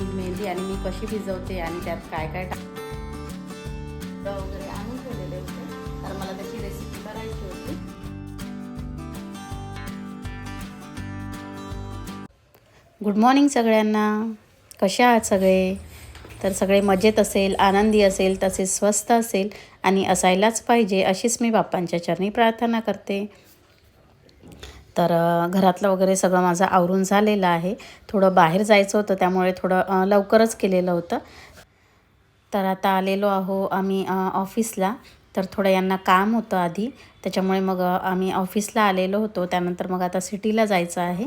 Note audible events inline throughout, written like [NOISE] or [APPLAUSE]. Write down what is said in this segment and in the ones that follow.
ही मेहंदी आणि मी कशी भिजवते आणि त्यात काय काय टाक वगैरे आणून ठेवलेले होते. तर मला त्याची रेसिपी करायची होती. गुड मॉर्निंग सगळ्यांना. कशा आहात सगळे? तर सगळे मजेत असेल आनंदी असेल तसेच स्वस्त असेल आणि असायलाच पाहिजे अशीच मी बाप्पांच्या चरणी प्रार्थना करते. तर घरातलं वगैरे सगळं माझं आवरून झालेलं आहे. थोडं बाहेर जायचं होतं त्यामुळे थोडं लवकरच केलेलं होतं. तर आता आलेलो आहो आम्ही ऑफिसला. तर थोडं यांना काम होतं आधी. त्याच्यामुळे मग आम्ही ऑफिसला आलेलो होतो. त्यानंतर मग आता सिटीला जायचं आहे.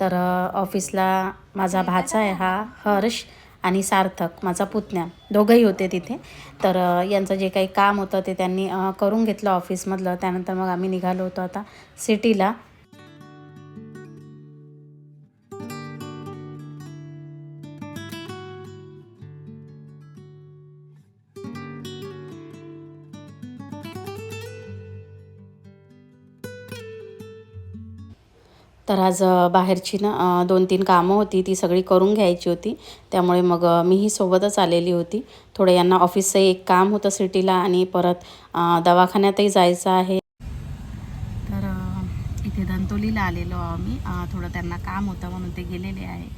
तर ऑफिसला माझा भाचा आहे हा हर्ष आणि सार्थक माझा पुतण्या. दोघंही होते तिथे. तर यांचं जे काही काम होतं ते त्यांनी करून घेतलं ऑफिसमधलं. त्यानंतर मग आम्ही निघालो होतो आता सिटीला. तर आज बाहेरची ना दोन तीन कामं होती ती सगळी करून घ्यायची होती. त्यामुळे मग मीही सोबतच आलेली होती. थोडं यांना ऑफिसचं एक काम होतं सिटीला आणि परत दवाखान्यातही जायचं आहे. तर इथे धंतोलीला आलेलो आम्ही. थोडं त्यांना काम होतं म्हणून ते गेलेले आहे.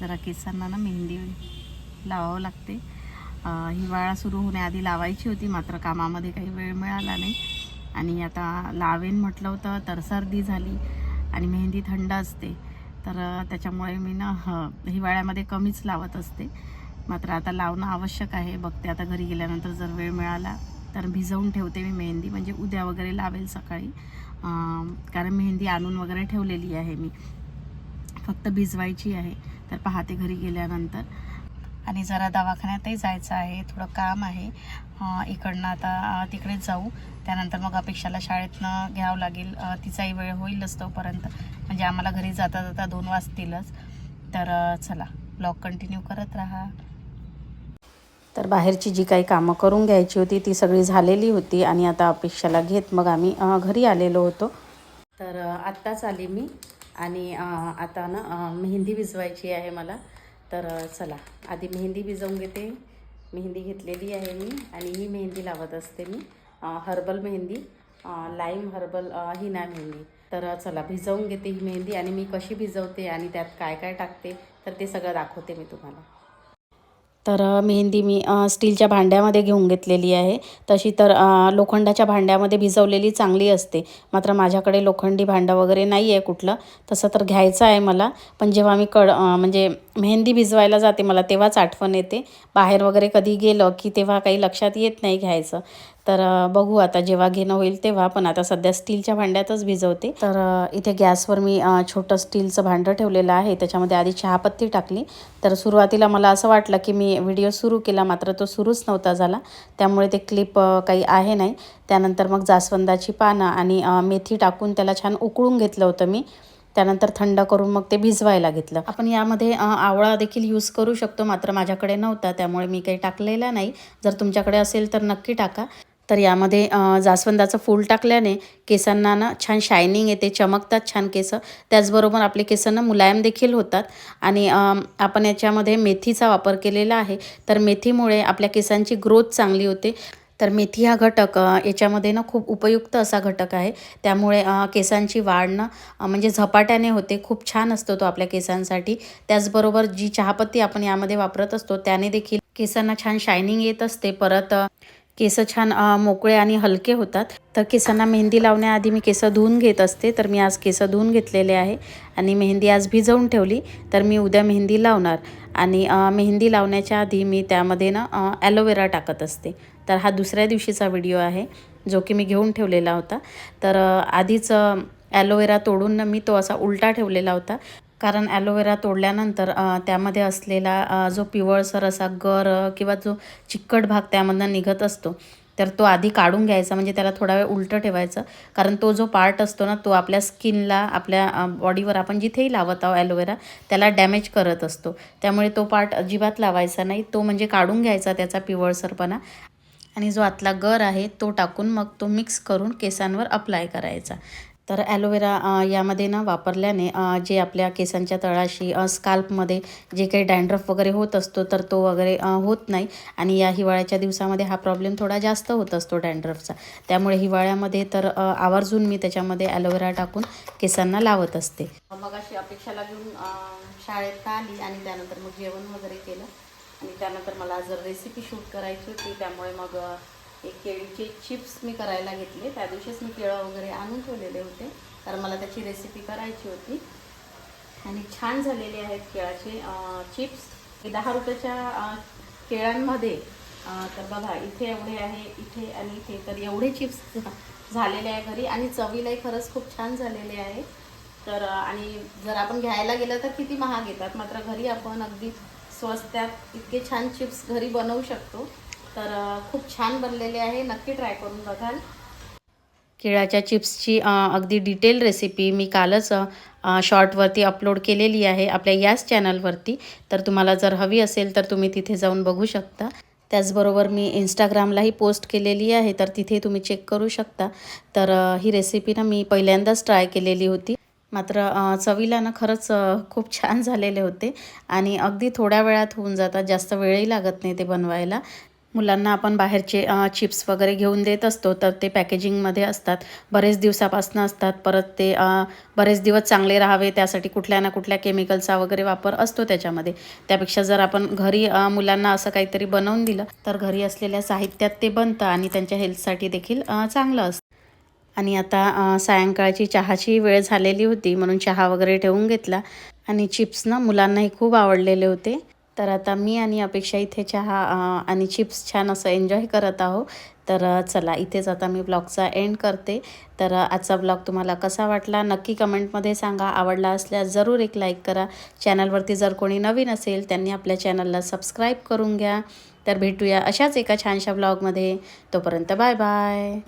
जरा केसांना ना मेहंदी लावावं लागते. हिवाळा सुरू होण्याआधी लावायची होती मात्र कामामध्ये काही वेळ मिळाला नाही. आणि आता लावेन म्हटलं होतं तर सर्दी झाली. आणि मेहंदी थंड असते. तर त्याच्यामुळे मी ना हिवाळ्यामध्ये कमीच लावत असते. मात्र आता लावणं आवश्यक आहे. बघते आता घरी गेल्यानंतर जर वेळ मिळाला तर भिजवून ठेवते मी मेहंदी. म्हणजे उद्या वगैरे लावेल सकाळी. कारण मेहंदी आणून वगैरे ठेवलेली आहे मी. फक्त भिजवायची आहे. तर पाहते घरी गेल्यानंतर. आणि जरा दवाखान्यातही जायचं आहे. थोडं काम आहे. इकडनं आता तिकडे जाऊ. त्यानंतर मग अपेक्षाला शाळेतनं घ्यावं लागेल. तिचाही वेळ होईलच तोपर्यंत. म्हणजे आम्हाला घरी जाता जाता दोन वाजतीलच. तर चला ब्लॉग कंटिन्यू करत राहा. तर बाहेरची जी काही कामं करून घ्यायची होती ती सगळी झालेली होती आणि आता अपेक्षाला घेत मग आम्ही घरी आलेलो होतो. तर आत्ताच आली मी आणि आता ना मेहंदी भिजवायची आहे मला. तर चला आधी मेहंदी भिजवून घेते. मेहंदी घेतलेली आहे मी आणि ही मेहंदी लावत असते मी. Herbal mehndi lime herbal henna mehndi. तर चला भिजवून घेते ही मेहंदी आणि मी कशी भिजवते आणि त्यात काय काय टाकते तर ते सगळं दाखवते मी तुम्हाला. तर मेहंदी मी स्टीलच्या भांड्यामध्ये घेऊन घेतलेली आहे. तशी तर लोखंडाच्या भांड्यामध्ये भिजवलेली चांगली असते. मात्र माझ्याकडे लोखंडी भांडं वगैरे नाही आहे कुठलं. तसं तर घ्यायचं आहे मला. पण जेव्हा मी कड म्हणजे मेहंदी भिजवायला जाते मला तेव्हाच आठवण येते. बाहेर वगैरे कधी गेलं की तेव्हा काही लक्षात येत नाही घ्यायचं. तर बघू आता जेव्हा घेणं होईल तेव्हा पण आता सध्या स्टीलच्या भांड्यातच भिजवते. तर इथे गॅसवर मी छोटं स्टीलचं भांडं ठेवलेलं आहे. त्याच्यामध्ये आधी चहापत्ती टाकली. तर सुरुवातीला मला असं वाटलं की मी व्हिडिओ सुरू केला मात्र तो सुरूच नव्हता झाला. त्यामुळे ते क्लिप काही आहे नाही. त्यानंतर मग जास्वंदाची पानं आणि मेथी टाकून त्याला छान उकळून घेतलं होतं मी. त्यानंतर थंड करून मग ते भिजवायला घेतलं. आपण यामध्ये आवळा देखील यूज करू शकतो मात्र माझ्याकडे नव्हता. त्यामुळे मी काही टाकलेला नाही. जर तुमच्याकडे असेल तर नक्की टाका. तर यामध्ये जास्वंदाचं फूल टाकल्याने केसांना ना छान शायनिंग येते चमकतात छान केस. त्याचबरोबर आपले केस ना मुलायम देखील होतात. आणि आपण याच्यामध्ये मेथीचा वापर केलेला आहे. तर मेथीमुळे आपल्या केसांची ग्रोथ चांगली होते. तर मेथी हा घटक याच्यामध्ये ना खूप उपयुक्त असा घटक आहे. त्यामुळे केसांची वाढ ना म्हणजे झपाट्याने होते. खूप छान असतो तो आपल्या केसांसाठी. त्याचबरोबर जी चहापत्ती आपण यामध्ये वापरत असतो त्याने देखील केसांना छान शायनिंग येत असते. परत केस छान मोकळे आणि हलके होतात. तर केसांना मेहंदी लावण्याआधी मी केस धुवून घेत असते तर मी आज केस धुवून घेतलेले आहे आणि मेहंदी आज भिजवून ठेवली तर मी उद्या मेहंदी लावणार. आणि मेहंदी लावण्याच्या आधी मी त्यामध्ये ना ॲलोवेरा टाकत असते. तर हा दुसऱ्या दिवशीचा व्हिडिओ आहे जो की मी घेऊन ठेवलेला होता. तर आधीच ॲलोवेरा तोडून मी तो असा उलटा ठेवलेला होता. कारण ॲलोवेरा तोडल्यानंतर त्यामध्ये असलेला जो पिवळसर असा गर किंवा जो चिकट भाग त्यामधनं निघत असतो तर तो आधी काढून घ्यायचा म्हणजे त्याला थोडा वेळ उलटं ठेवायचं. कारण तो जो पार्ट असतो ना तो आपल्या स्किनला आपल्या बॉडीवर आपण जिथेही लावत आहोत ॲलोवेरा त्याला डॅमेज करत असतो. त्यामुळे तो पार्ट अजिबात लावायचा नाही. तो म्हणजे काढून घ्यायचा त्याचा पिवळसरपणा आणि जो आतला गर आहे तो टाकून मग तो मिक्स करून केसांवर अप्लाय करायचा. तर ॲलोवेरा यामध्ये ना वापरल्याने जे आपल्या केसांच्या तळाशी स्काल्पमध्ये जे काही डँड्रफ वगैरे होत असतो तर तो वगैरे होत नाही. आणि या हिवाळ्याच्या दिवसामध्ये हा प्रॉब्लेम थोडा जास्त होत असतो डँड्रफचा. त्यामुळे हिवाळ्यामध्ये तर आवर्जून मी त्याच्यामध्ये ॲलोवेरा टाकून केसांना लावत असते. मग अशी अपेक्षाला घेऊन शाळेत आली आणि त्यानंतर मग जेवण वगैरे केलं. आणि त्यानंतर मला जर रेसिपी शूट करायची होती त्यामुळे मग एक केळीचे चिप्स मी करायला घेतले. त्या दिवशीच मी केळं वगैरे आणून ठेवलेले होते. कारण मला त्याची रेसिपी करायची होती. आणि छान झालेले आहेत केळाचे चिप्स. हे दहा रुपयाच्या केळांमध्ये तर बघा इथे एवढे आहे इथे आणि इथे. तर एवढे चिप्स [LAUGHS] झालेले आहे घरी. आणि चवीलाही खरंच खूप छान झालेले आहे. तर आणि जर आपण घ्यायला गेलं तर किती महाग येतात. मात्र घरी आपण अगदी स्वस्तात इतके छान चिप्स घरी बनवू शकतो. तर खूप छान बनलेले आहे. नक्की ट्राय करून बघाल. केळाच्या चिप्सची अगदी डिटेल रेसिपी मी कालच शॉर्टवरती अपलोड केलेली आहे आपल्या याच चॅनलवरती तर तुम्हाला जर हवी असेल तर तुम्ही तिथे जाऊन बघू शकता. त्याचबरोबर मी इंस्टाग्रामलाही पोस्ट केलेली आहे तर तिथे तुम्ही चेक करू शकता. तर ही रेसिपी ना मी पहिल्यांदाच ट्राय केलेली होती. मात्र चवीला ना खरंच खूप छान झालेले होते. आणि अगदी थोड्या वेळात होऊन जातात जास्त वेळही लागत नाही ते बनवायला. मुलांना आपण बाहेरचे चिप्स वगैरे घेऊन देत असतो तर ते पॅकेजिंगमध्ये असतात. बरेच दिवसापासून असतात. परत ते बरेच दिवस चांगले राहावे त्यासाठी कुठल्या ना कुठल्या केमिकलचा वगैरे वापर असतो त्याच्यामध्ये. त्यापेक्षा जर आपण घरी मुलांना असं काहीतरी बनवून दिलं तर घरी असलेल्या साहित्यात ते बनतं आणि त्यांच्या हेल्थसाठी देखील चांगलं असतं. आणि आता सायंकाळची चहाची वेळ झालेली होती म्हणून चहा वगैरे ठेवून घेतला. आणि चिप्स ना मुलांनाही खूप आवडलेले होते. तर आता मी आणि अपेक्षा इथे चहा आणि चिप्स छान असं एन्जॉय करत आहो तर चला इथेच आता मी ब्लॉगचा एंड करते. तर आजचा ब्लॉग तुम्हाला कसा वाटला? नक्की कमेंटमध्ये सांगा. आवडला असल्यास जरूर एक लाईक करा. चॅनलवरती जर कोणी नवीन असेल त्यांनी आपल्या चॅनलला सबस्क्राईब करून घ्या. तर भेटूया अशाच एका छानशा ब्लॉगमध्ये. तोपर्यंत बाय बाय